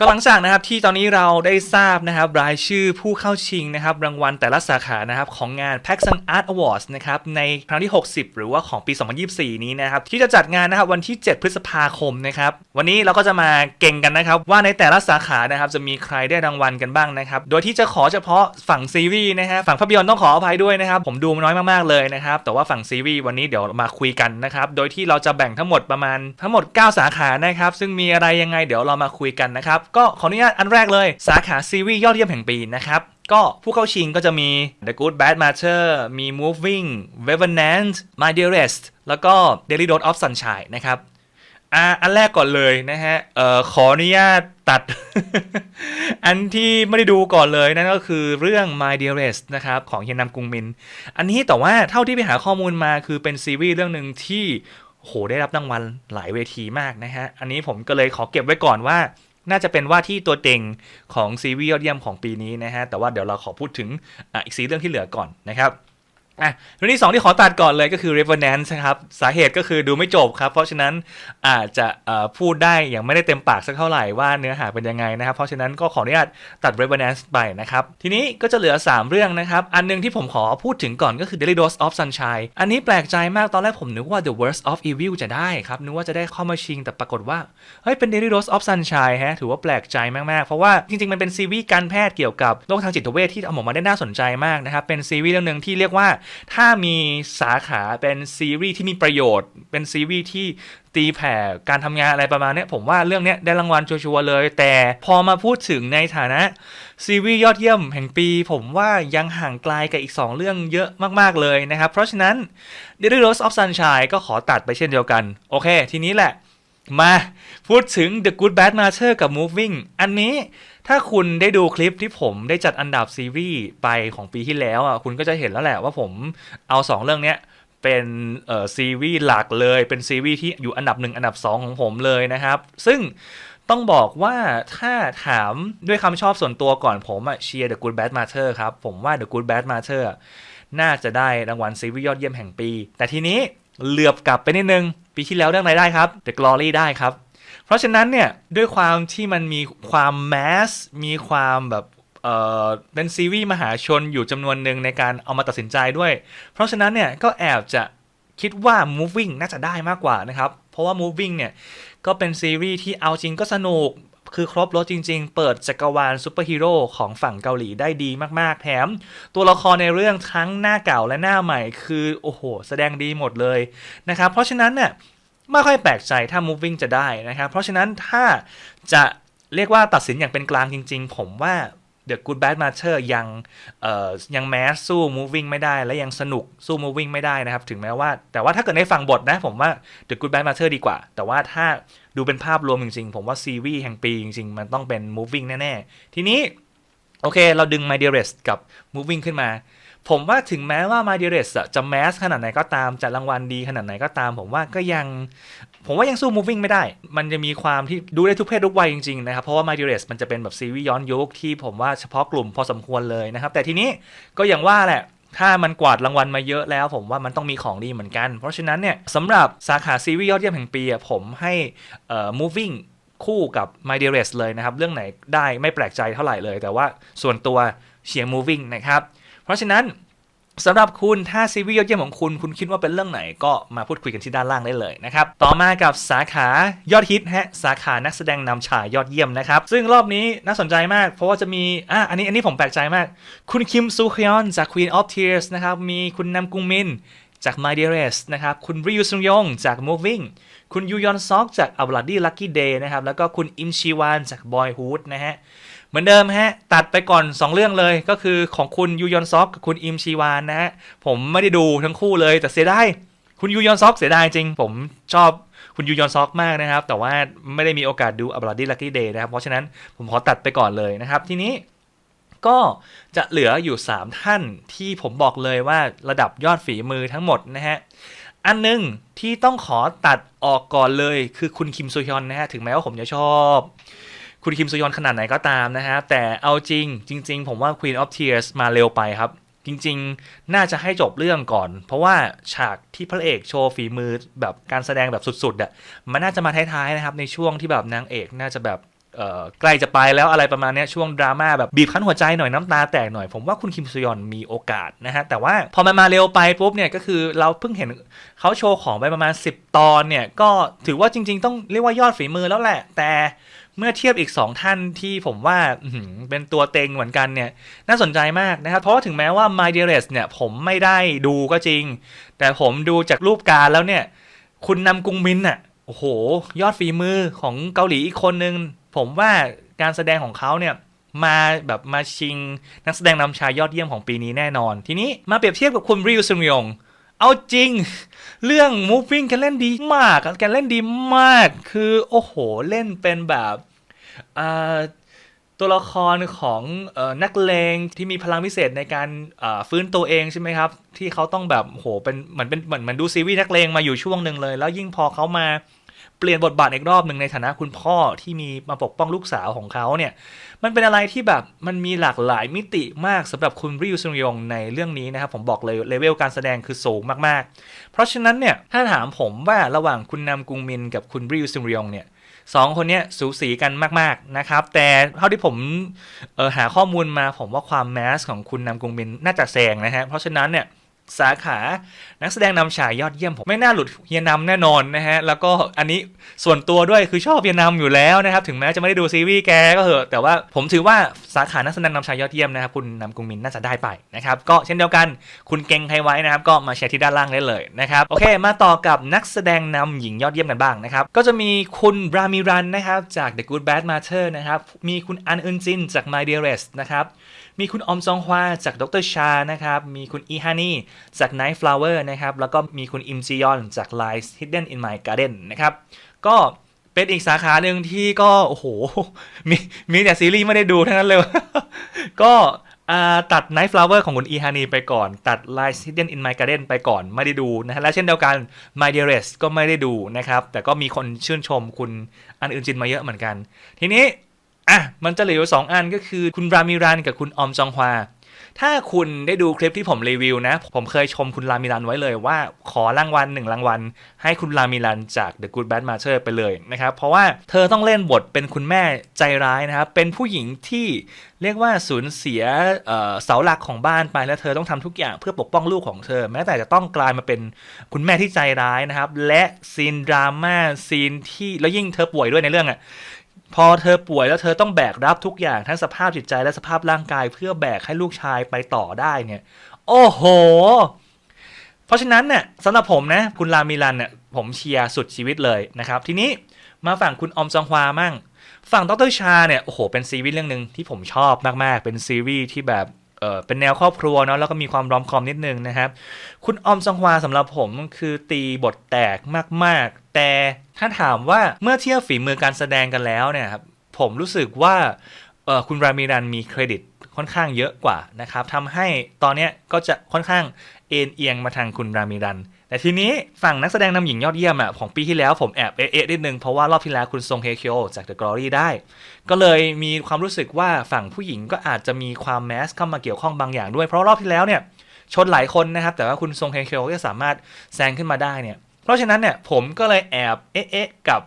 ก็หลังจากนะครับที่ตอนนี้เราได้ทราบนะครับรายชื่อผู้เข้าชิงนะครับรางวัลแต่ละสาขานะครับของงาน p a x a n Art Awards นะครับในครั้งที่ 60 หรือว่าของปี 2024 นี้นะครับที่จะจัดงานนะครับวันที่ 7 พฤษภาคมนะครับวันนี้เราก็จะมาเก่งกันนะครับว่าในแต่ละสาขานะครับจะมีใครได้รางวัลกันบ้างนะครับโดยที่จะขอเฉพาะฝั่งซีรีส์นะฮะฝั่งภาพยนตร์ต้องขออภัยด้วยนะครับผมดูน้อยมากๆเลยนะครับแต่ว่าฝั่งซีรีส์วันนี้เดี๋ยวมาคุยกันนะครับโดยที่เราจะแบ่งทั้งหมดประมาณทั้งหมด 9 สาขานะครับซึ่งมีอะไรยังไงเดี๋ยวเรามาคุยกันนะครับก็ขออนุญาตอันแรกเลย สาขาซีรีส์ยอดเยี่ยมแห่งปีนะครับก็ผู้เข้าชิงก็จะมี The Good Bad Matter มี Moving Revenant My Dearest แล้วก็ Daily Dose of Sunshine นะครับอ่าอันแรกก่อนเลยนะฮะเอ่อขออนุญาตตัด อันที่ไม่ได้ดูก่อนเลยนั่นก็คือเรื่อง My Dearest นะครับของเฮียนามกุงมิน อันนี้แต่ว่าเท่าที่ไปหาข้อมูลมาคือเป็นซีรีส์เรื่องหนึ่งที่โหได้รับรางวัลหลายเวทีมากนะฮะ อันนี้ผมก็เลยขอเก็บไว้ก่อนว่า น่าจะเป็นว่าที่ตัวเต็งของซีรีส์ยอดเยี่ยมของปีนี้นะฮะแต่ว่าเดี๋ยวเราขอพูดถึงออีกสีเรื่องที่เหลือก่อนนะครับ อะเรื่องที่สองที่ขอตัดก่อนเลยก็คือ Revenant นะครับ สาเหตุก็คือดูไม่จบครับ เพราะฉะนั้นอาจจะพูดได้อย่างไม่ได้เต็มปากสักเท่าไหร่ว่าเนื้อหาเป็นยังไงนะครับ เพราะฉะนั้นก็ขออนุญาตตัด Revenant ไปนะครับ ทีนี้ก็จะเหลือ 3 เรื่องนะครับ อันหนึงที่ผมขอพูดถึงก่อนก็คือ Daily Dose of Sunshine อันนี้แปลกใจมากตอนแรกผมนึกว่า The Worst of Evil จะได้ครับนึกว่าจะได้เข้ามาชิงแต่ปรากฏว่าเฮ้ยเป็น Daily Dose of Sunshine ฮะถือว่าแปลกใจมากๆเพราะว่าจริงๆมันเป็นซีรีส์การแพทย์เกี่ยวกับโรคทางจิตเวชที่เอาออกมาได้น่าสนใจมากนะครับเป็นซีรีส์เรื่องหนึ่งที่เรียกว่าถ้ามีสาขาเป็นซีรีส์ที่มีประโยชน์ เป็นซีรีส์ที่ตีแผ่การทำงานอะไรประมาณนี้ผมว่าเรื่องนี้ได้รางวัลชัวร์ๆเลย แต่พอมาพูดถึงในฐานะซีรีส์ยอดเยี่ยมแห่งปี ผมว่ายังห่างไกลกับอีก 2 เรื่องเยอะมาก ๆ เลยนะครับ เพราะฉะนั้น Daily Dose of Sunshine ก็ขอตัดไปเช่นเดียวกัน โอเค ทีนี้แหละ มาพูดถึง The Good Bad Matter กับ Moving อันนี้ ถ้าคุณได้ดูคลิปที่ผมได้จัดอันดับซีรีส์ไปของปีที่แล้วอะคุณก็จะเห็นแล้วแหละว่าผมเอา 2 เรื่องเนี้ยเป็นเอ่อซีรีส์หลักเลย เป็นซีรีส์ที่อยู่อันดับ1อันดับ 2 ของผมเลยนะครับ ซึ่งต้องบอกว่าถ้าถามด้วยคำชอบส่วนตัวก่อนผมอะเชียร์ The Good Bad Matter ครับ ผมว่า The Good Bad Matter น่าจะได้รางวัลซีรีส์ยอดเยี่ยมแห่งปี แต่ทีนี้เหลือบกลับไปนิดนึง ปีที่แล้วเรื่องอะไรได้ครับ The Glory ได้ครับ เพราะฉะนั้นเนี่ยด้วยความที่มันมีความแมสมีความแบบเอ่อเป็นซีรีส์มหาชนอยู่จำนวนหนึ่งในการเอามาตัดสินใจด้วย เพราะฉะนั้นเนี่ยก็แอบจะคิดว่า moving น่าจะได้มากกว่านะครับ เพราะว่า moving เนี่ยก็เป็นซีรีส์ที่เอาจริงก็สนุกคือครบรถจริงๆ เปิดจักรวาลซูเปอร์ฮีโร่ของฝั่งเกาหลีได้ดีมากๆ แถม ตัวละครในเรื่องทั้งหน้าเก่าและหน้าใหม่คือ โอ้โห แสดงดีหมดเลยนะครับ เพราะฉะนั้นเนี่ย ไม่ค่อยแปลกใจถ้า moving จะได้นะครับ เพราะฉะนั้นถ้าจะเรียกว่าตัดสินอย่างเป็นกลางจริง ๆ ผมว่า The Good Bad Matter ยังยังแมสสู้ moving ไม่ได้ และยังสนุกสู้ moving ไม่ได้นะครับ ถึงแม้ว่า แต่ว่าถ้าเกิดในฝั่งบทนะ ผมว่า The Good Bad Matter ดีกว่า แต่ว่าถ้าดูเป็นภาพรวมจริงๆ ผมว่าซีรีส์แห่งปีจริงๆ มันต้องเป็น moving แน่ ๆ ทีนี้ โอเค เราดึง My Dearest กับ moving ขึ้นมา ผมว่าถึงแม้ว่า My Dearest อะจะแมสขนาดไหนก็ตามจะรางวัลดีขนาดไหนก็ตาม ผมว่าก็ยัง ผมว่ายังสู้ moving ไม่ได้ มันจะมีความที่ดูได้ทุกเพศทุกวัยจริง ๆ นะครับ เพราะว่า My Dearest มันจะเป็นแบบซีรีส์ย้อนยุคที่ผมว่าเฉพาะกลุ่มพอสมควรเลยนะครับ แต่ทีนี้ก็อย่างว่าแหละถ้ามันกวาดรางวัลมาเยอะแล้ว ผมว่ามันต้องมีของดีเหมือนกัน เพราะฉะนั้นเนี่ยสำหรับสาขาซีรีส์ยอดเยี่ยมแห่งปีผมให้เอ่อ moving คู่กับ My Dearest เลยนะครับ เรื่องไหนได้ไม่แปลกใจเท่าไหร่เลย แต่ว่าส่วนตัวเชียร์ moving นะครับ เพราะฉะนั้นสำหรับคุณถ้าซีรีส์ยอดเยี่ยมของคุณคุณคิดว่าเป็นเรื่องไหนก็มาพูดคุยกันที่ด้านล่างได้เลยนะครับ ต่อมากับสาขายอดฮิตฮะสาขานักแสดงนำชายยอดเยี่ยมนะครับ ซึ่งรอบนี้น่าสนใจมาก เพราะว่าจะมีอะอันนี้อันนี้ผมแปลกใจมาก คุณคิมซูฮยอนจาก Queen of Tears นะครับ มีคุณนำกุงมินจาก My Dearest นะครับ คุณริวซุงยงจาก Moving คุณยูยอนซอกจาก a b l a d y Lucky Day นะครับแล้วก็คุณอิมชีวานจาก Boyhood นะฮะ เหมือนเดิมฮะ ตัดไปก่อน 2 เรื่องเลยก็คือของคุณยูยอนซอกกับคุณอิมชีวานนะฮะ ผมไม่ได้ดูทั้งคู่เลย แต่เสียดายคุณยูยอนซอกเสียดายจริง ผมชอบคุณยูยอนซอกมากนะครับ แต่ว่าไม่ได้มีโอกาสดู a b l a d y Lucky Day นะครับ เพราะฉะนั้นผมขอตัดไปก่อนเลยนะครับ ทีนี้ก็จะเหลืออยู่ 3 ท่านที่ผมบอกเลยว่าระดับยอดฝีมือทั้งหมดนะฮะอันหนึงที่ต้องขอตัดออกก่อนเลยคือคุณคิมซูฮยอนนะฮะ ถึงแม้ว่าผมจะชอบ คุณคิมซูฮยอนขนาดไหนก็ตามนะฮะ แต่เอาจริงจริง ๆ ผมว่า Queen of Tears มาเร็วไปครับ จริง ๆ น่าจะให้จบเรื่องก่อน เพราะว่าฉากที่พระเอกโชว์ฝีมือแบบการแสดงแบบสุดๆอะมันน่าจะมาท้ายๆนะครับในช่วงที่แบบนางเอกน่าจะแบบเอ่อใกล้จะไปแล้วอะไรประมาณนี้ช่วงดราม่าแบบบีบคั้นหัวใจหน่อยน้ำตาแตกหน่อย ผมว่าคุณคิมซยอนมีโอกาสนะฮะ แต่ว่าพอมันมาเร็วไปปุ๊บเนี่ยก็คือเราเพิ่งเห็นเขาโชว์ของไปประมาณ 10 ตอนเนี่ย ก็ถือว่าจริง ๆ ต้องเรียกว่ายอดฝีมือแล้วแหละ แต่ เมื่อเทียบอีก 2 ท่านที่ผมว่าเป็นตัวเต็งเหมือนกันเนี่ยน่าสนใจมากนะครับ เพราะว่าถึงแม้ว่า My Dearest เนี่ยผมไม่ได้ดูก็จริง แต่ผมดูจากรูปการแล้วเนี่ย คุณนำกุงมินอะโอ้โห ยอดฝีมือของเกาหลีอีกคนนึง ผมว่าการแสดงของเขาเนี่ยมาแบบมาชิงนักแสดงนำชายยอดเยี่ยมของปีนี้แน่นอน ทีนี้มาเปรียบเทียบกับคุณริวซึงยงเอาจริง เรื่อง moving แกเล่นดีมากแกเล่นดีมาก คือโอ้โห เล่นเป็นแบบ ตัวละครของอนักเลงที่มีพลังพิเศษในการฟื้นตัวเองใช่ไหมครับ ที่เขาต้องแบบโหเป็นเหมือนเป็นเหมือนมือนดูซีรีส์นักเลงมาอยู่ช่วงหนึ่งเลย แล้วยิ่งพอเขามาเปลี่ยนบทบาทอีกรอบหนึ่งในฐานะคุณพ่อที่มีมาปกป้องลูกสาวของเขาเนี่ย มันเป็นอะไรที่แบบมันมีหลากหลายมิติมากสำหรับคุณริวซุงยงในเรื่องนี้นะครับ ผมบอกเลยเลเวลการแสดงคือสูงมากๆ เพราะฉะนั้นเนี่ยถ้าถามผมว่าระหว่างคุณนำกุงมินกับคุณริวซุงยงเนี่ย สองคนเนี้ยสูสีกันมาก ๆ นะครับ แต่เท่าที่ผมเออหาข้อมูลมาผมว่าความแมสของคุณนำกุงมินน่าจะแซงนะฮะเพราะฉะนั้นเนี่ย สาขานักแสดงนำฉายยอดเยี่ยมผมไม่น่าหลุดเฮียนำแน่นอนนะฮะ แล้วก็อันนี้ส่วนตัวด้วยคือชอบเฮียนำอยู่แล้วนะครับ ถึงแม้จะไม่ได้ดูซีรีส์แกก็เหอะ แต่ว่าผมถือว่าสาขานักแสดงนำชายยอดเยี่ยมนะครับ คุณนำกุงมินน่าจะได้ไปนะครับ ก็เช่นเดียวกันคุณเก่งใครไว้นะครับ ก็มาแชร์ที่ด้านล่างได้เลยนะครับ โอเค มาต่อกับนักแสดงนำหญิงยอดเยี่ยมกันบ้างนะครับ ก็จะมีคุณรามิรันนะครับจาก The Good Bad Matter นะครับ มีคุณอันอึนจินจาก My Dearest นะครับ มีคุณอมซองฮวาจากดรชานะครับ มีคุณอีฮานี่จาก Night Flower นะครับ แล้วก็มีคุณอิมจียอนจาก Lies Hidden in My Garden นะครับ ก็เป็นอีกสาขาหนึ่งที่ก็ โอ้โห มีมีแต่ซีรีส์ไม่ได้ดูทั้งนั้นเลย ก็ตัด Night Flower ของคุณอีฮานีไปก่อน ตัด Lies Hidden in My Garden ไปก่อนไม่ได้ดูนะฮะและเช่นเดียวกัน My Dearest ก็ไม่ได้ดูนะครับ แต่ก็มีคนชื่นชมคุณอันอื่นจินมาเยอะเหมือนกัน ทีนี้ อะมันจะเหลืออยู่สองอันก็คือคุณรามิรันกับคุณออมจองฮวาถ้าคุณได้ดูคลิปที่ผมรีวิวนะ ผมเคยชมคุณรามิรันไว้เลยว่าขอรางวัลหนึ่งรางวัล ให้คุณรามิรันจาก The Good Bad Matter ไปเลยนะครับ เพราะว่าเธอต้องเล่นบทเป็นคุณแม่ใจร้ายนะครับ เป็นผู้หญิงที่เรียกว่าสูญเสียเสาหลักของบ้านไปแล้วเธอต้องทำทุกอย่างเพื่อปกป้องลูกของเธอ แม้แต่จะต้องกลายมาเป็นคุณแม่ที่ใจร้ายนะครับ และซีนดราม่าซีนที่แล้วยิ่งเธอป่วยด้วยในเรื่องอะ พอเธอป่วยแล้วเธอต้องแบกรับทุกอย่างทั้งสภาพจิตใจและสภาพร่างกาย เพื่อแบกให้ลูกชายไปต่อได้เนี่ย โอ้โห เพราะฉะนั้นเนี่ยสำหรับผมนะคุณรามิลันเนี่ยผมเชียร์สุดชีวิตเลยนะครับ ทีนี้มาฝั่งคุณอมจองฮวามั่ง ฝั่งดรชาเนี่ยโอ้โหเป็นซีรีส์เรื่องหนึ่งที่ผมชอบมากๆ เป็นซีรีส์ที่แบบ เออเป็นแนวครอบครัวเนาะแล้วก็มีความรอมคอมนิดนึงนะครับ คุณออมซองฮวาสำหรับผมคือตีบทแตกมาก ๆ แต่ถ้าถามว่าเมื่อเทียบฝีมือการแสดงกันแล้วเนี่ยครับผมรู้สึกว่าเออคุณรามีรันมีเครดิตค่อนข้างเยอะกว่านะครับทำให้ตอนนี้ก็จะค่อนข้างเอ็นเอียงมาทางคุณรามีรัน แต่ทีนี้ฝั่งนักแสดงนำหญิงยอดเยี่ยมอะของปีที่แล้วผมแอบเอ๊ะนิดนึง เพราะว่ารอบที่แล้วคุณซงเฮเคียวจาก The Glory ได้ ก็เลยมีความรู้สึกว่าฝั่งผู้หญิงก็อาจจะมีความแมสเข้ามาเกี่ยวข้องบางอย่างด้วย เพราะรอบที่แล้วเนี่ยชนหลายคนนะครับ แต่ว่าคุณทรงเฮเคียวก็สามารถแซงขึ้นมาได้เนี่ยเพราะฉะนั้นเนี่ยผมก็เลยแอบเอ๊ะกับ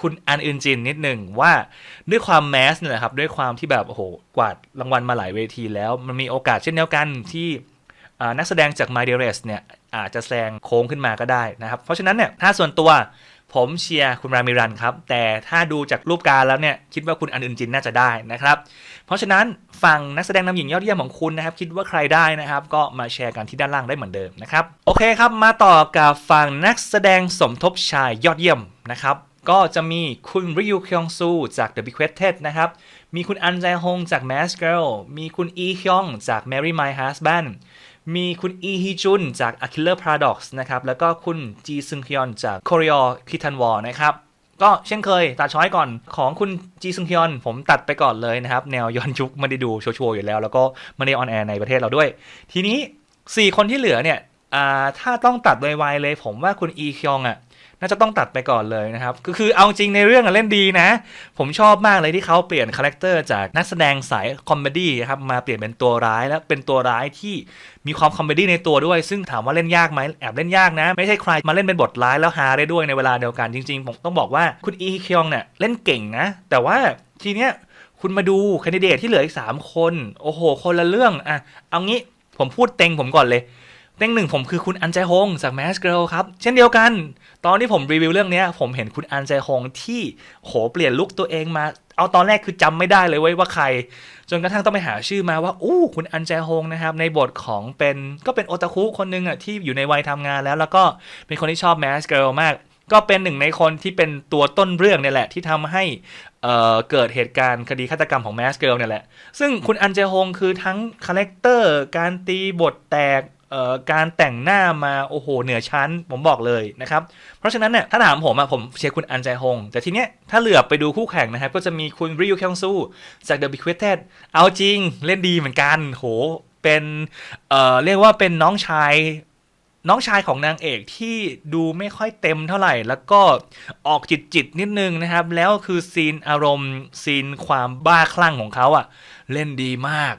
คุณอันอึนจินนิดหนึ่งว่าด้วยความแมสเนี่ยครับด้วยความที่แบบโอ้โหกวาดรางวัลมาหลายเวทีแล้ว มันมีโอกาสเช่นเดียวกันที่นักแสดงจาก My d e r e s เนี่ย อาจจะแซงโค้งขึ้นมาก็ได้นะครับ เพราะฉะนั้นเนี่ยถ้าส่วนตัวผมเชียร์คุณรามิรันครับ แต่ถ้าดูจากรูปการแล้วเนี่ย คิดว่าคุณอันอึนจินน่าจะได้นะครับ เพราะฉะนั้นฝั่งนักแสดงนำหญิงยอดเยี่ยมของคุณนะครับ คิดว่าใครได้นะครับ ก็มาแชร์กันที่ด้านล่างได้เหมือนเดิมนะครับ โอเคครับ มาต่อกับฝั่งนักแสดงสมทบชายยอดเยี่ยมนะครับก็จะมีคุณริยูคยองซูจาก The Bequested นะครับ มีคุณอันแจฮงจาก Mask Girl มีคุณอีฮยองจาก Mary My Husband มีคุณอีฮีจุนจาก A Killer Paradox นะครับ แล้วก็คุณจีซึงฮยอนจาก Koryo Kitan War นะครับ ก็เช่นเคยตัดช้อยก่อนของคุณจีซึงฮยอนผมตัดไปก่อนเลยนะครับ แนวย้อนยุคไม่ได้ดูชัวร์อยู่แล้ว แล้วก็ไม่ได้ออนแอร์ในประเทศเราด้วย ทีนี้ 4 คนที่เหลือเนี่ยถ้าต้องตัดไวๆเลย ผมว่าคุณอีฮยองอะ น่าจะต้องตัดไปก่อนเลยนะครับ ก็คือเอาจริงในเรื่องอะเล่นดีนะ ผมชอบมากเลยที่เขาเปลี่ยนคาแรคเตอร์จากนักแสดงสายคอมเมดี้ครับมาเปลี่ยนเป็นตัวร้ายแล้วเป็นตัวร้ายที่มีความคอมเมดี้ในตัวด้วย ซึ่งถามว่าเล่นยากไหมแอบเล่นยากนะ ไม่ใช่ใครมาเล่นเป็นบทร้ายแล้วฮาได้ด้วยในเวลาเดียวกันจริงๆ ผมต้องบอกว่าคุณอีฮยองเนี่ยเล่นเก่งนะ แต่ว่าทีเนี้ยคุณมาดูคนดิเดตที่เหลืออีก 3 คน โอ้โห คนละเรื่องอะเอางี้ผมพูดเต็งผมก่อนเลย เต็งหนึ่งผมคือคุณอันใจฮงจาก Mask Girl ครับ เช่นเดียวกัน ตอนที่ผมรีวิวเรื่องนี้ผมเห็นคุณอันใจฮงที่โหเปลี่ยนลุคตัวเองมา เอาตอนแรกคือจำไม่ได้เลยเว้ยว่าใคร จนกระทั่งต้องไปหาชื่อมาว่า อู้ คุณอันแจฮงนะครับ ในบทของเป็นก็เป็นโอตาคุคนหนึงอะที่อยู่ในวัยทำงานแล้ว แล้วก็เป็นคนที่ชอบแมสเกิลมาก ก็เป็นหนึ่งในคนที่เป็นตัวต้นเรื่องเนี่ยแหละที่ทำให้เเกิดเหตุการณ์คดีฆาตกรรมของแมสเกิลเนี่ยแหละซึ่งคุณอันเจฮงคือทั้งคาแรคเตอร์การตีบทแตก การแต่งหน้ามาโอ้โหเหนือชั้นผมบอกเลยนะครับ เพราะฉะนั้นเนี่ยถ้าถามผมอะผมเชียร์คุณอันใจฮง แต่ทีเนี้ยถ้าเหลือบไปดูคู่แข่งนะครับ ก็จะมีคุณริวคยงซูจาก The Bequeathed เอาจริงเล่นดีเหมือนกันโหเป็นเอ่อเรียกว่าเป็นน้องชายน้องชายของนางเอกที่ดูไม่ค่อยเต็มเท่าไหร่ แล้วก็ออกจิตจิตนิดนึงนะครับ แล้วคือซีนอารมณ์ซีนความบ้าคลั่งของเขาอะเล่นดีมาก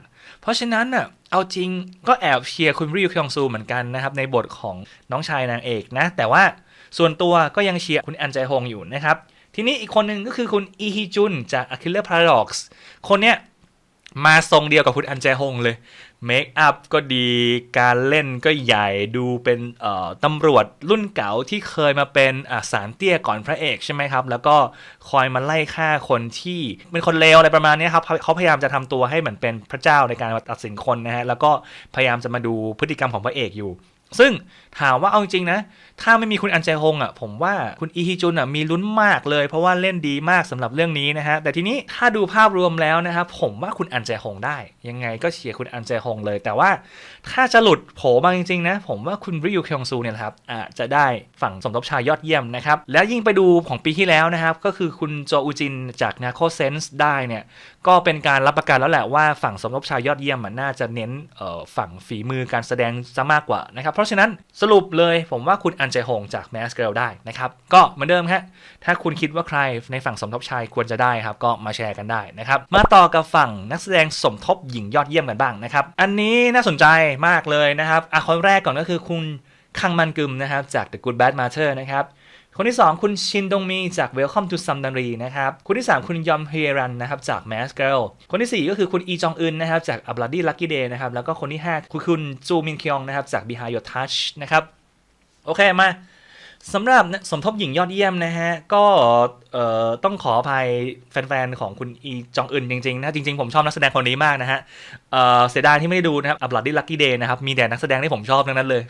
ราะฉะนั้นน่ะเอาจริงก็แอบเชียร์คุณริวคยองซูเหมือนกันนะครับในบทของน้องชายนางเอกนะ แต่ว่าส่วนตัวก็ยังเชียร์คุณอันใจฮงอยู่นะครับ ทีนี้อีกคนหนึ่งก็คือคุณอีฮีจุนจาก A Killer Paradox คนเนี้ย มาทรงเดียวกับคุณอันแจฮงเลยเมคอัพก็ดีการเล่นก็ใหญ่ดูเป็นตำรวจรุ่นเก่าที่เคยมาเป็นสารเตี้ยก่อนพระเอกใช่ไหมครับ แล้วก็คอยมาไล่ฆ่าคนที่เป็นคนเลวอะไรประมาณนี้ครับเขาพยายามจะทำตัวให้เหมือนเป็นพระเจ้าในการตัดสินคนนะฮะแล้วก็พยายามจะมาดูพฤติกรรมของพระเอกอยู่ ซึ่งถามว่าเอาจริงนะ ถ้าไม่มีคุณอันเจฮงอะ ผมว่าคุณอีฮิจุนอะมีลุ้นมากเลย เพราะว่าเล่นดีมากสำหรับเรื่องนี้นะฮะ แต่ทีนี้ถ้าดูภาพรวมแล้วนะครับผมว่าคุณอันเจฮงได้ยังไงก็เชียร์คุณอันเจฮงเลย แต่ว่าถ้าจะหลุดโผมาจริงๆนะ ผมว่าคุณริวคยองซูเนี่ยครับอาจจะได้ฝั่งสมทบชายยอดเยี่ยมนะครับ แล้วยิ่งไปดูของปีที่แล้วนะครับ ก็คือคุณโจอูจินจาก Narco Sense ได้เนี่ย ก็เป็นการรับประกันแล้วแหละว่าฝั่งสมทบชายยอดเยี่ยมมันน่าจะเน้นฝั่งฝีมือการแสดงซะมากกว่านะครับ เพราะฉะนั้นสรุปเลยผมว่าคุณอันเจฮงจาก Mask Girl ได้นะครับก็เหมือนเดิมครับถ้าคุณคิดว่าใครในฝั่งสมทบชายควรจะได้ครับก็มาแชร์กันได้นะครับมาต่อกับฝั่งนักแสดงสมทบหญิงยอดเยี่ยมกันบ้างนะครับ อันนี้น่าสนใจมากเลยนะครับอะคนแรกก่อนก็คือคุณคังมันกึมนะครับจาก The Good Bad Mother นะครับคนที่ 2 คุณชินดงมีจาก Welcome to s a m d a r i นะครับคนที่ 3 คุณยอมเฮรันนะครับจาก Mask Girl คนที่ 4 ก็คือคุณอีจองอึนนะครับจาก A Bloody Lucky Day นะครับแล้วก็คนที่ 5 คือคุณจูมินคยองนะครับจาก Behind Your Touch นะครับโอเคมา สำหรับสมทบหญิงยอดเยี่ยมนะฮะ ก็ต้องขออภัยแฟนๆ ของคุณอีจองอึนจริงๆนะ จริงๆ ผมชอบนักแสดงคนนี้มากนะฮะเเสียดายที่ไม่ได้ดูนะครับ A Bloody Lucky Day นะครับ มีแต่นักแสดงที่ผมชอบทั้งนั้นเลย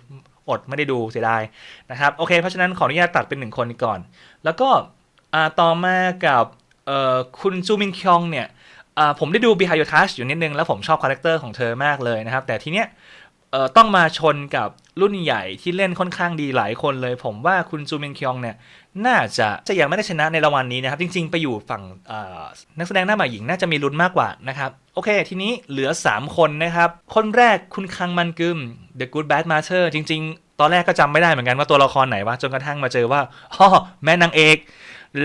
อดไม่ได้ดูเสียดายนะครับ โอเค เพราะฉะนั้นขออนุญาตตัดเป็นหนึ่งคนก่อน แล้วก็ต่อมากับคุณจูมินคยองเนี่ยผมได้ดู Behind Your Touch อยู่นิดนึง แล้วผมชอบคาแรคเตอร์ของเธอมากเลยนะครับ แต่ทีเนี้ย เอ่อต้องมาชนกับรุ่นใหญ่ที่เล่นค่อนข้างดีหลายคนเลย ผมว่าคุณจูมินคยองเนี่ย น่าจะจะยังไม่ได้ชนะในรางวัลนี้นะครับ จริง ๆ ไปอยู่ฝั่งเอ่อนักแสดงหน้าใหม่หญิงน่าจะมีลุ้นมากกว่านะครับ โอเค ทีนี้เหลือ 3 คนนะครับ คนแรกคุณคังมันกึม The Good Bad Mother จริง ๆ ตอนแรกก็จำไม่ได้เหมือนกันว่าตัวละครไหนวะจนกระทั่งมาเจอว่าฮ่อแม่นางเอก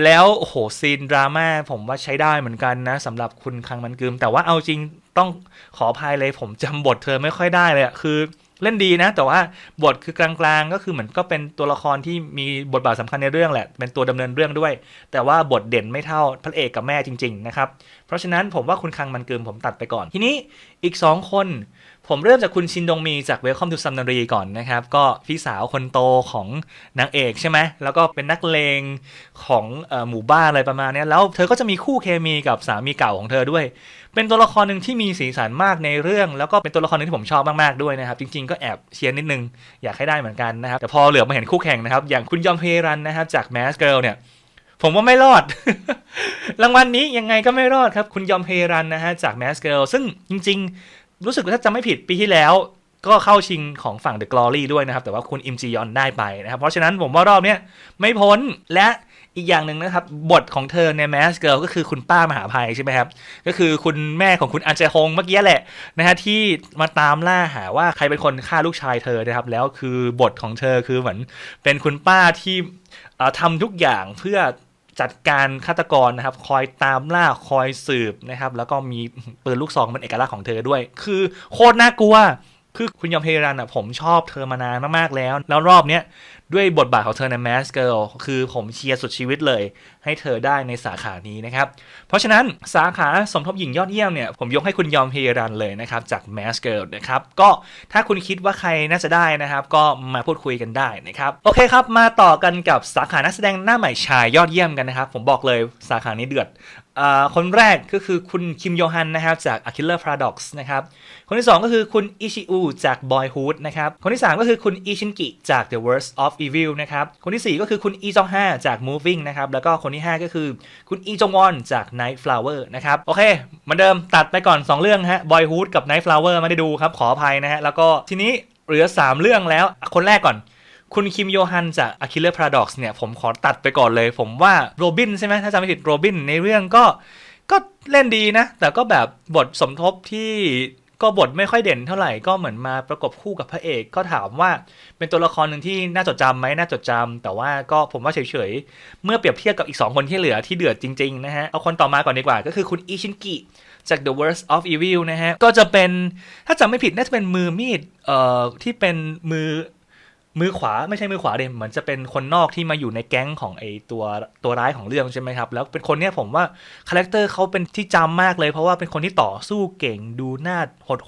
แล้วโอ้โหซีนดราม่าผมว่าใช้ได้เหมือนกันนะสำหรับคุณคังมันกึม แต่ว่าเอาจริง ต้องขออภัยเลยผมจำบทเธอไม่ค่อยได้เลยอะคือเล่นดีนะ แต่ว่าบทคือกลางๆ ก็คือเหมือนก็เป็นตัวละครที่มีบทบาทสำคัญในเรื่องแหละ เป็นตัวดำเนินเรื่องด้วย แต่ว่าบทเด่นไม่เท่าพระเอกกับแม่จริง ๆ นะครับ เพราะฉะนั้นผมว่าคุณคังมันเกึมผมตัดไปก่อน ทีนี้อีก 2 คน ผมเริ่มจากคุณชินดงมีจาก Welcome to s a m n a r i ก่อนนะครับ ก็พี่สาวคนโตของนางเอกใช่ไหมแล้วก็เป็นนักเลงของอหมู่บ้านอะไรประมาณนี้แล้วเธอก็จะมีคู่เคมีกับสามีเก่าของเธอด้วย เป็นตัวละครหนึ่งที่มีสีสันมากในเรื่อง แล้วก็เป็นตัวละครหนึงที่ผมชอบมากๆด้วยนะครับ จริงๆก็แอบเชียร์นิดนึง อยากให้ได้เหมือนกันนะครับ แต่พอเหลือมาเห็นคู่แข่งนะครับ อย่างคุณยอมเฮรันนะครับจาก Mask Girl เนี่ยผมว่าไม่รอด รางวัลนี้ยังไงก็ไม่รอดครับ คุณยอมเฮรันนะฮะจาก Mask Girl ซึ่งจริง ๆ รู้สึกว่าถ้าจำไม่ผิดปีที่แล้ว ก็เข้าชิงของฝั่ง The Glory ด้วยนะครับ แต่ว่าคุณอิมจียอนได้ไปนะครับ เพราะฉะนั้นผมว่ารอบเนี้ยไม่พ้นและ อีกอย่างหนึ่งนะครับ บทของเธอใน Mask Girl ก็คือคุณป้ามหาภัยใช่ไหมครับ ก็คือคุณแม่ของคุณอันเจฮงเมื่อกี้แหละนะฮะที่มาตามล่าหาว่าใครเป็นคนฆ่าลูกชายเธอนะครับ แล้วคือบทของเธอคือเหมือนเป็นคุณป้าที่เอ่อทำทุกอย่างเพื่อจัดการฆาตกรนะครับ คอยตามล่าคอยสืบนะครับ แล้วก็มีปืนลูกซองเป็นเอกลักษณ์ของเธอด้วย คือโคตรน่ากลัว คือคุณยอมเฮรันอะผมชอบเธอมานานมากๆแล้ว แล้วรอบเนี้ย ด้วยบทบาทของเธอในแมสเกิลคือผมเชียร์สุดชีวิตเลย ให้เธอได้ในสาขานี้นะครับ เพราะฉะนั้นสาขาสมทบหญิงยอดเยี่ยมเนี่ยผมยกให้คุณยอมเฮรันเลยนะครับจาก Mask Girl นะครับก็ถ้าคุณคิดว่าใครน่าจะได้นะครับ ก็มาพูดคุยกันได้นะครับโอเคครับมาต่อกันกับสาขานักแสดงหน้าใหม่ชายยอดเยี่ยมกันนะครับ ผมบอกเลยสาขานี้เดือดอ่าคนแรกก็คือคุณคิมโยฮันนะครับจาก A Killer Paradox นะครับ คนที่ 2 ก็คือคุณอิชิอุจาก Boyhood นะครับ คนที่ 3 ก็คือคุณอิชินกิจาก The Worst of Evil นะครับ คนทีสี่4 ก็คือคุณอีจองฮาจาก Moving นะครับ แล้วก็คนที่ 5 ก็คือ คุณอีจงวอนจาก Night Flower นะครับ โอเคเหมือนเดิมตัดไปก่อน 2 เรื่องฮะ Boyhood กับ Night Flower ไม่ได้ดูครับ ขออภัยนะฮะ แล้วก็ทีนี้เหลือ 3 เรื่องแล้ว คนแรกก่อน คุณคิมโยฮันจาก A Killer Paradox เนี่ย ผมขอตัดไปก่อนเลย ผมว่าโรบินใช่ไหมถ้าจำไม่ผิดโรบินในเรื่องก็ก็เล่นดีนะ แต่ก็แบบบทสมทบที่ ก็บทไม่ค่อยเด่นเท่าไหร่ก็เหมือนมาประกบคู่กับพระเอก ก็ถามว่าเป็นตัวละครหนึ่งที่น่าจดจำไหมน่าจดจำแต่ว่าก็ผมว่าเฉยๆ เมื่อเปรียบเทียบกับอีก 2 คนที่เหลือที่เดือดจริงๆนะฮะ เอาคนต่อมาก่อนดีกว่า ก็คือคุณอีชินกิจาก The Worst of Evil นะฮะ ก็จะเป็นถ้าจำไม่ผิดน่าจะเป็นมือมีดเอ่อที่เป็นมือ มือขวาไม่ใช่มือขวาเดมเหมือนจะเป็นคนนอกที่มาอยู่ในแก๊งของไอตัวตัวร้ายของเรื่องใช่ไหมครับ แล้วเป็นคนเนี้ยผมว่าคาแรคเตอร์เขาเป็นที่จำมากเลย เพราะว่าเป็นคนที่ต่อสู้เก่งดูหน้า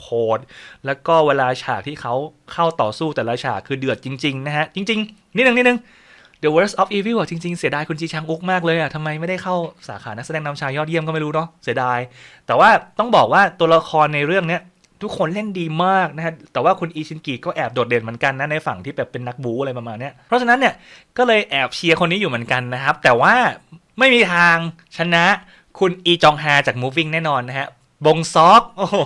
โหดๆแล้วก็เวลาฉากที่เขาเข้าต่อสู้แต่ละฉากคือเดือดจริง ๆ นะฮะ จริง ๆ นิดนึงนิดนึง The Worst of Evil อะจริง ๆ เสียดายคุณจีชังอุกมากเลยอะทำไมไม่ได้เข้าสาขานักแสดงนำชายยอดเยี่ยมก็ไม่รู้เนาะเสียดาย แต่ว่าต้องบอกว่าตัวละครในเรื่องเนี้ย ทุกคนเล่นดีมากนะฮะ แต่ว่าคุณอีชินกิก็แอบโดดเด่นเหมือนกันนะในฝั่งที่แบบเป็นนักบูอะไรประมาณนี้เพราะฉะนั้นเนี่ยก็เลยแอบเชียร์คนนี้อยู่เหมือนกันนะครับ แต่ว่าไม่มีทางชนะคุณอีจองฮาจาก Moving แน่นอนนะฮะบงซอกโอ้โห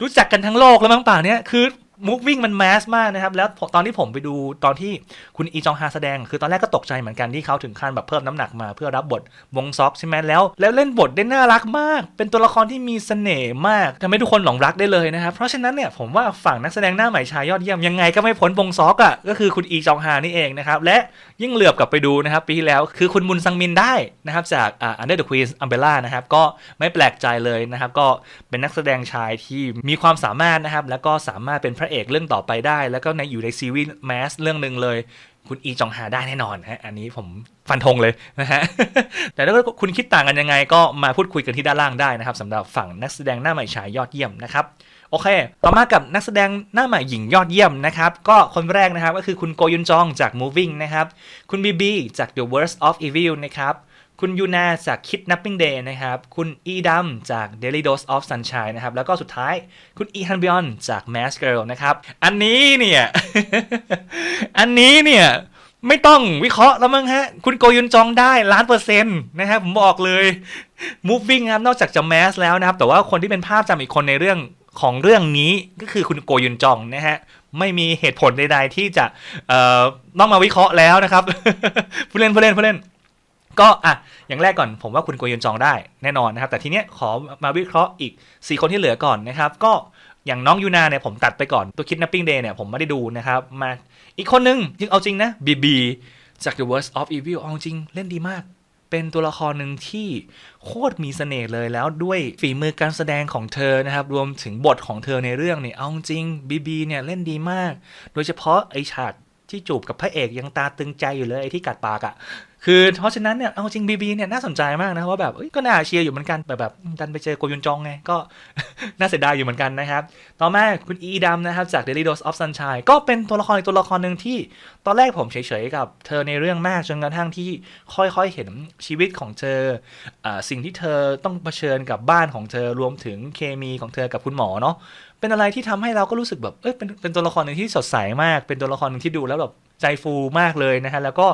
รู้จักกันทั้งโลกแล้วมั้งป่าเนี่ยคือ Moving มันแมสมากนะครับ แล้วตอนที่ผมไปดูตอนที่คุณอีจองฮาแสดง คือตอนแรกก็ตกใจเหมือนกันที่เขาถึงขั้นแบบเพิ่มน้ำหนักมาเพื่อรับบทบงซอกใช่ไหมแล้ว แล้วเล่นบทได้น่ารักมาก เป็นตัวละครที่มีเสน่ห์มากทำให้ทุกคนหลงรักได้เลยนะครับ เพราะฉะนั้นเนี่ยผมว่าฝั่งนักแสดงหน้าใหม่ชายยอดเยี่ยมยังไงก็ไม่พ้นบงซอกอะก็คือคุณอีจองฮานี่เองนะครับและยิ่งเหลือบกลับไปดูนะครับปีที่แล้วคือคุณมุนซังมินได้นะครับจากอ่า Under the Queen's Umbrella นะครับก็ไม่แปลกใจเลยนะครับก็เป็นนักแสดงชายที่มีความสามารถนะครับแล้วก็สามารถเป็นพระเอกเรื่องต่อไปได้ แล้วก็ในอยู่ในซีรีส์แมสเรื่องหนึ่งเลย คุณอีจองฮาได้แน่นอนฮะอันนี้ผมฟันธงเลยนะฮะแต่ถ้าคุณคิดต่างกันยังไงก็มาพูดคุยกันที่ด้านล่างได้นะครับสำหรับฝั่งนักแสดงหน้าใหม่ชายยอดเยี่ยมนะครับโอเค ต่อมากับนักแสดงหน้าใหม่หญิงยอดเยี่ยมนะครับ ก็คนแรกนะครับก็คือคุณโกยุนจองจาก Moving นะครับ คุณบีบีจาก The Worst of Evil นะครับ คุณยูนาจาก Kidnapping Day นะครับ คุณอีดัมจาก Daily Dose of Sunshine นะครับ แล้วก็สุดท้ายคุณอีฮันบิออนจาก Mask Girl นะครับ อันนี้เนี่ย อันนี้เนี่ย ไม่ต้องวิเคราะห์แล้วมั้งฮะ คุณโกยุนจองได้ล้านเปอร์เซ็นต์นะครับผมบอกเลย moving ครับ นอกจากจะแมสแล้วนะครับ แต่ว่าคนที่เป็นภาพจำอีกคนในเรื่องของเรื่องนี้ก็คือคุณโกยุนจองนะฮะไม่มีเหตุผลใดๆที่จะเอ่อต้องมาวิเคราะห์แล้วนะครับผู้เล่นผู้เล่นผู้เล่น ก็อะอย่างแรกก่อนผมว่าคุณโกยนจองได้แน่นอนนะครับ แต่ทีเนี้ยขอมาวิเคราะห์อีก 4 คนที่เหลือก่อนนะครับ ก็อย่างน้องยูนาเนี่ยผมตัดไปก่อนตัวคิดนัปปิ้งเดย์เนี่ยผมไม่ได้ดูนะครับ มาอีกคนนึงจริงเอาจริงนะบีบีจาก The Worst of Evil เอาจริงเล่นดีมาก เป็นตัวละครหนึ่งที่โคตรมีเสน่ห์เลยแล้วด้วยฝีมือการแสดงของเธอนะครับ รวมถึงบทของเธอในเรื่องเนี่ยเอาจริงบีบีเนี่ยเล่นดีมาก โดยเฉพาะไอฉาก ที่จูบกับพระเอกยังตาตึงใจอยู่เลยไอ้ที่กัดปากอะ่ะคือเพราะฉะนั้นเนี่ยเอาจริงบีบีเนี่ยน่าสนใจมากนะว่าแบบก็น่าเชียร์อยู่เหมือนกันแต่แบบดันไปเจอโกยุนจองไงก็ น่าเสียดายอยู่เหมือนกันนะครับ ต่อมาคุณอีดัมนะครับจาก Daily Dose of Sunshine ก็เป็นตัวละครอีตัวละครหนึ่งที่ ตอนแรกผมเฉยๆกับเธอในเรื่องมากจนกระทั่งที่ค่อยๆเห็นชีวิตของเธออสิ่งที่เธอต้องเผชิญกับบ้านของเธอรวมถึงเคมีของเธอกับคุณหมอเนาะ เป็นอะไรที่ทำให้เราก็รู้สึกแบบเอ้ยเป็นเป็นตัวละครหนึ่งที่สดใสมาก เป็นตัวละครหนึ่งที่ดูแล้วแบบใจฟูมากเลยนะฮะแล้วก็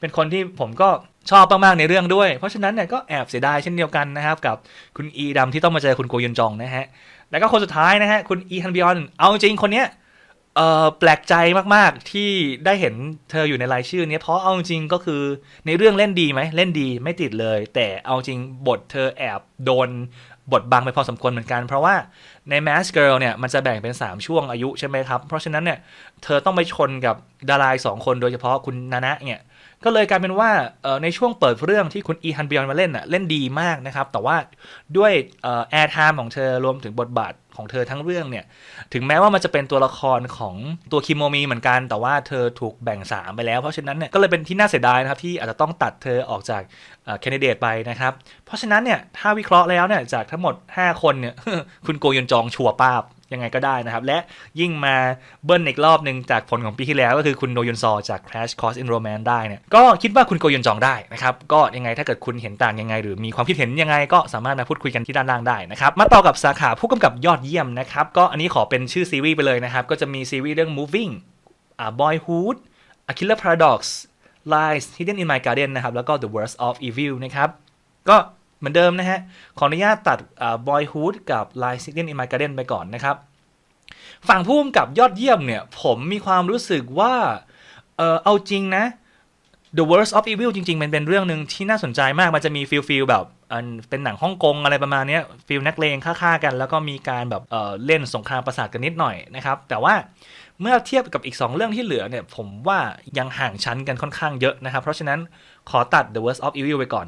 เป็นคนที่ผมก็ชอบมากๆในเรื่องด้วย เพราะฉะนั้นเนี่ยก็แอบเสียดายเช่นเดียวกันนะครับ กับคุณอีดำที่ต้องมาเจอคุณโกยุนจองนะฮะแล้วก็คนสุดท้ายนะฮะคุณอีฮันบิออนเอาจริงคนเนี้ยเออแปลกใจมากๆที่ได้เห็นเธออยู่ในรายชื่อเนี้ยเพราะเอาจริงก็คือในเรื่องเล่นดีไหมเล่นดีไม่ติดเลย แต่เอาจริงบทเธอแอบโดน บทบังไปพอสมควรเหมือนกัน เพราะว่าใน Mask Girl เนี่ยมันจะแบ่งเป็น 3 ช่วงอายุใช่ไหมครับ เพราะฉะนั้นเนี่ยเธอต้องไปชนกับดาราสองคนโดยเฉพาะคุณนานะเนี่ยก็เลยกลายเป็นว่าในช่วงเปิดเรื่องที่คุณอีฮันเบียนมาเล่นน่ะเล่นดีมากนะครับ แต่ว่าด้วยแอร์ไทม์ของเธอรวมถึงบทบาท ของเธอทั้งเรื่องเนี่ย ถึงแม้ว่ามันจะเป็นตัวละครของตัวคิมโมมีเหมือนกัน แต่ว่าเธอถูกแบ่งสามไปแล้ว เพราะฉะนั้นเนี่ยก็เลยเป็นที่น่าเสียดายนะครับที่อาจจะต้องตัดเธอออกจากแคนดิเดตไปนะครับ เพราะฉะนั้นเนี่ยถ้าวิเคราะห์แล้วเนี่ยจากทั้งหมด 5 คนเนี่ยคุณโกยอนจองชัวป้าบ ยังไงก็ได้นะครับ และยิ่งมาเบิ้ลอีกรอบหนึ่งจากผลของปีที่แล้ว ก็คือคุณโดยุนซอจาก Crash Course in Romance ได้เนี่ยก็คิดว่าคุณโกยอนจองได้นะครับก็ยังไงถ้าเกิดคุณเห็นต่างยังไง หรือมีความคิดเห็นยังไงก็สามารถมาพูดคุยกันที่ด้านล่างได้นะครับมาต่อกับสาขาผู้กำกับยอดเยี่ยมนะครับก็อันนี้ขอเป็นชื่อซีรีส์ไปเลยนะครับก็จะมีซีรีส์เรื่อง Moving อ่า Boyhood A Killer Paradox Lies Hidden in My Garden นะครับแล้วก็ The Worst of Evil นะครับก็ เหมือนเดิมนะฮะ ขออนุญาตตัดอ่า Boyhood กับ Lies Hidden in My Garden ไปก่อนนะครับ ฝั่งผู้กำกับยอดเยี่ยมเนี่ย ผมมีความรู้สึกว่า เออเอาจริงนะ The Worst of Evil จริงๆ มันเป็นเรื่องหนึ่งที่น่าสนใจมาก มันจะมีฟิลฟิลแบบเป็นหนังฮ่องกงอะไรประมาณนี้ฟิลนักเลงฆ่าๆกัน แล้วก็มีการแบบเเล่นสงครามประสาทกันนิดหน่อยนะครับ แต่ว่าเมื่อเทียบกับอีก 2 เรื่องที่เหลือเนี่ย ผมว่ายังห่างชั้นกันค่อนข้างเยอะนะครับ เพราะฉะนั้นขอตัด The Worst of Evil ไปก่อน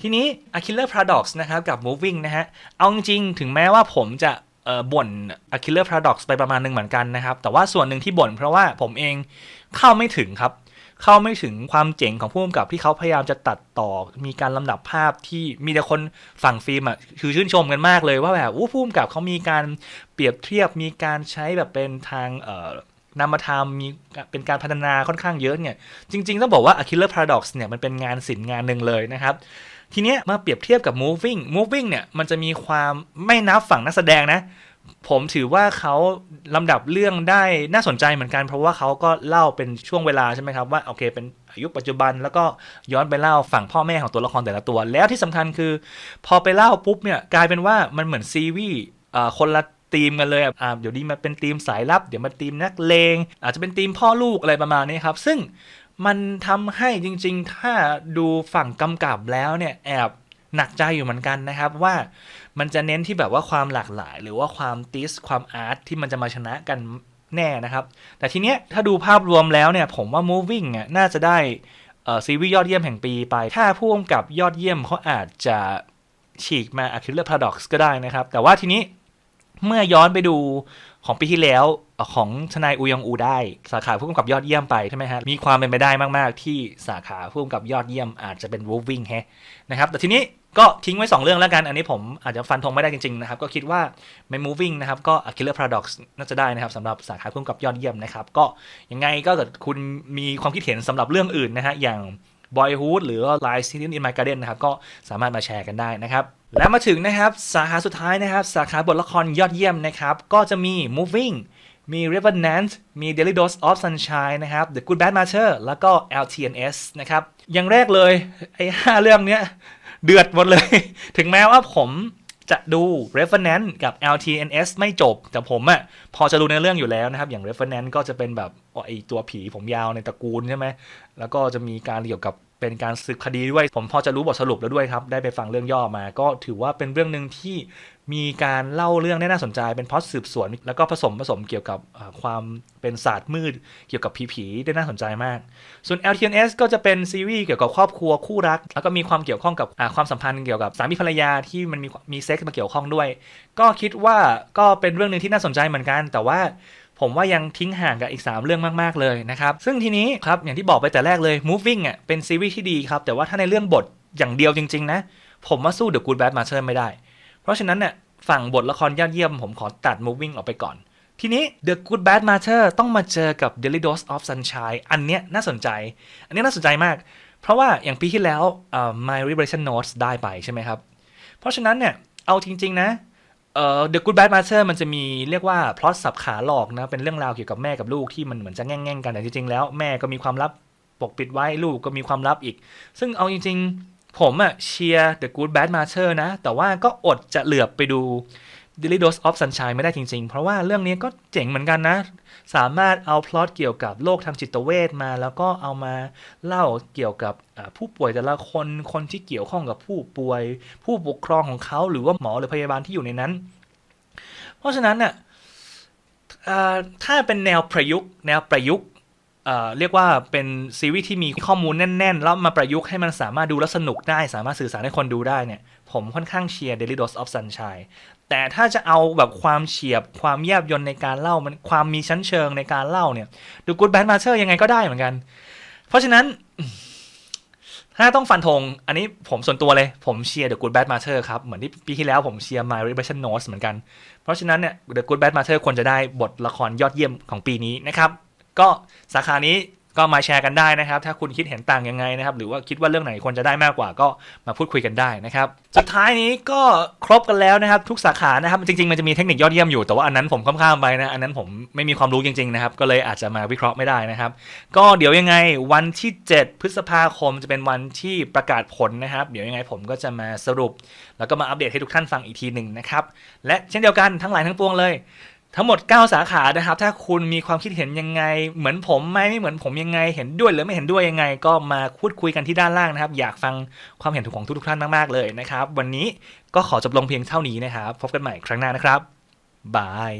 ทีนี้ A Killer Paradox นะครับกับ Moving นะฮะ เอาจริงถึงแม้ว่าผมจะบ่น A Killer Paradox ไปประมาณหนึ่งเหมือนกันนะครับ แต่ว่าส่วนหนึ่งที่บ่นเพราะว่าผมเองเข้าไม่ถึงครับ เข้าไม่ถึงความเจ๋งของผู้กำกับที่เขาพยายามจะตัดต่อ มีการลำดับภาพที่มีแต่คนฝั่งฟิล์มอะคือชื่นชมกันมากเลยว่าแบบอู้ผู้กำกับเขามีการเปรียบเทียบ มีการใช้แบบเป็นทางเอ่อนามธรรมมีเป็นการพัฒนาค่อนข้างเยอะเนี่ย จริง ๆ ต้องบอกว่า A Killer Paradox เนี่ยมันเป็นงานศิลป์งานหนึ่งเลยนะครับ ทีเนี้ยมาเปรียบเทียบกับ moving moving เนี่ยมันจะมีความไม่นับฝั่งนักแสดงนะ ผมถือว่าเขาลำดับเรื่องได้น่าสนใจเหมือนกัน เพราะว่าเขาก็เล่าเป็นช่วงเวลาใช่ไหมครับว่าโอเคเป็นอายุปัจจุบันแล้วก็ย้อนไปเล่าฝั่งพ่อแม่ของตัวละครแต่ละตัว แล้วที่สำคัญคือ พอไปเล่าปุ๊บเนี่ยกลายเป็นว่ามันเหมือนซีรีส์คนละทีมกันเลยอะเดี๋ยวนี้มันเป็นทีมสายลับ เดี๋ยวมันทีมนักเลง อาจจะเป็นทีมพ่อลูกอะไรประมาณนี้ครับ ซึ่ง มันทำให้จริงๆ ถ้าดูฝั่งกำกับแล้วเนี่ยแอบหนักใจอยู่เหมือนกันนะครับว่ามันจะเน้นที่แบบว่าความหลากหลาย หรือว่าความติสความอาร์ตที่มันจะมาชนะกันแน่นะครับ แต่ทีเนี้ยถ้าดูภาพรวมแล้วเนี่ยผมว่า moving อะน่าจะได้เซีรีส์ยอดเยี่ยมแห่งปีไป ถ้าผู้กำกับยอดเยี่ยมเขาอาจจะฉีกมา A Killer Paradox ก็ได้นะครับ แต่ว่าทีนี้เมื่อย้อนไปดูของปีที่แล้ว ของทนายอูยองอูได้ สาขาผู้กำกับยอดเยี่ยมไปใช่ไหมฮะ มีความเป็นไปได้มาก ๆ ที่สาขาผู้กำกับยอดเยี่ยมอาจจะเป็น Moving แฮะนะครับ แต่ทีนี้ก็ทิ้งไว้ 2 เรื่องแล้วกัน อันนี้ผมอาจจะฟันธงไม่ได้จริง ๆ นะครับ ก็คิดว่าไม่ moving นะครับ ก็ A Killer Paradox น่าจะได้นะครับสำหรับสาขาพุ่มกับยอดเยี่ยมนะครับ ก็ยังไงก็เกิดคุณมีความคิดเห็นสำหรับเรื่องอื่นนะฮะ อย่าง Boyhood หรือ Lies Hidden in My Garden นะครับ ก็สามารถมาแชร์กันได้นะครับ และมาถึงนะครับ สาขาสุดท้ายนะครับ สาขาบทละครยอดเยี่ยมนะครับ ก็จะมี moving มี Revenant มี Daily Dose of Sunshine นะครับ The Good Bad Matter แล้วก็ LTNS นะครับ อย่างแรกเลย ไอ้ห้าเรื่องเนี้ย เดือดหมดเลย ถึงแม้ว่าผมจะดู Revenant กับ LTNS ไม่จบ แต่ผมอะพอจะรู้ในเรื่องอยู่แล้วนะครับ อย่าง Revenant ก็จะเป็นแบบอ๋อไอตัวผีผมยาวในตระกูลใช่ไหม แล้วก็จะมีการเกี่ยวกับ เป็นการสืบคดีด้วย ผมพอจะรู้บทสรุปแล้วด้วยครับ ได้ไปฟังเรื่องย่อมา ก็ถือว่าเป็นเรื่องหนึ่งที่มีการเล่าเรื่องได้น่าสนใจ เป็นพอตสืบสวน แล้วก็ผสมผสมเกี่ยวกับความเป็นศาสตร์มืด เกี่ยวกับผีๆได้น่าสนใจมาก ส่วน LTNS ก็จะเป็นซีรีส์เกี่ยวกับครอบครัวคู่รัก แล้วก็มีความเกี่ยวข้องกับความสัมพันธ์เกี่ยวกับสามีภรรยาที่มันมีมีเซ็กซ์มาเกี่ยวข้องด้วย ก็คิดว่าก็เป็นเรื่องหนึ่งที่น่าสนใจเหมือนกัน แต่ว่า ผมว่ายังทิ้งห่างกับอีก 3 เรื่องมากๆเลยนะครับ ซึ่งทีนี้ครับอย่างที่บอกไปแต่แรกเลย Moving อะเป็นซีรีส์ที่ดีครับ แต่ว่าถ้าในเรื่องบทอย่างเดียวจริง ๆ นะ ผมว่าสู้ The Good Bad Master ไม่ได้ เพราะฉะนั้นเนี่ยฝั่งบทละครยอดเยี่ยมผมขอตัด Moving ออกไปก่อน ทีนี้ The Good Bad Master ต้องมาเจอกับ Daily Dose of Sunshine อันเนี้ยน่าสนใจ อันเนี้ยน่าสนใจมาก เพราะว่าอย่างปีที่แล้วเอ่อ My Liberation Notes ได้ไปใช่ไหมครับเพราะฉะนั้นเนี่ยเอาจริง ๆ นะ เอ่อ The Good Bad Master มันจะมีเรียกว่าพล็อตสับขาหลอกนะ เป็นเรื่องราวเกี่ยวกับแม่กับลูกที่มันเหมือนจะแง่งๆกันแต่จริงๆแล้วแม่ก็มีความลับปกปิดไว้ลูกก็มีความลับอีก ซึ่งเอาจริง ๆ ผมอะเชียร์ The Good Bad Master นะ แต่ว่าก็อดจะเหลือบไปดู Daily Dose of Sunshine ไม่ได้จริง ๆ เพราะว่าเรื่องนี้ก็เจ๋งเหมือนกันนะ สามารถเอาพล็อตเกี่ยวกับโรคทางจิตเวชมา แล้วก็เอามาเล่าเกี่ยวกับผู้ป่วยแต่ละคน คนที่เกี่ยวข้องกับผู้ป่วย ผู้ปกครองของเขาหรือว่าหมอหรือพยาบาลที่อยู่ในนั้น เพราะฉะนั้นน่ะอ่าถ้าเป็นแนวประยุกต์ แนวประยุกต์เรียกว่าเป็นซีรีส์ที่มีข้อมูลแน่น ๆ แล้วมาประยุกต์ให้มันสามารถดูแล้วสนุกได้ สามารถสื่อสารให้คนดูได้เนี่ย ผมค่อนข้างเชียร์ Daily Dose of Sunshine แต่ถ้าจะเอาแบบความเฉียบความแยบยลในการเล่ามันความมีชั้นเชิงในการเล่าเนี่ยดู Good Bad Master ยังไงก็ได้เหมือนกัน เพราะฉะนั้น ถ้าต้องฟันธงอันนี้ผมส่วนตัวเลย ผมเชียร์ The Good Bad Master ครับเหมือนที่ปีที่แล้วผมเชียร์ My Revision Notes เหมือนกัน เพราะฉะนั้นเนี่ย The Good Bad Master ควรจะได้บทละครยอดเยี่ยมของปีนี้นะครับก็สาขานี้ ก็มาแชร์กันได้นะครับ ถ้าคุณคิดเห็นต่างยังไงนะครับ หรือว่าคิดว่าเรื่องไหนควรจะได้มากกว่าก็มาพูดคุยกันได้นะครับ สุดท้ายนี้ก็ครบกันแล้วนะครับ ทุกสาขานะครับ จริงๆ มันจะมีเทคนิคยอดเยี่ยมอยู่ แต่ว่าอันนั้นผมข้ามๆไปนะ อันนั้นผมไม่มีความรู้จริงๆนะครับ ก็เลยอาจจะมาวิเคราะห์ไม่ได้นะครับ ก็เดี๋ยวยังไงวันที่ 7 พฤษภาคมจะเป็นวันที่ประกาศผลนะครับ เดี๋ยวยังไงผมก็จะมาสรุป แล้วก็มาอัปเดตให้ทุกท่านฟังอีกทีหนึ่งนะครับ และเช่นเดียวกันทั้งหลายทั้งปวงเลย ทั้งหมด 9 สาขานะครับ ถ้าคุณมีความคิดเห็นยังไง เหมือนผมไหมไม่เหมือนผมยังไง เห็นด้วยหรือไม่เห็นด้วยยังไง ก็มาพูดคุยกันที่ด้านล่างนะครับ อยากฟังความเห็นของทุกๆท่านมากๆเลยนะครับ วันนี้ก็ขอจบลงเพียงเท่านี้นะครับ พบกันใหม่ครั้งหน้านะครับบาย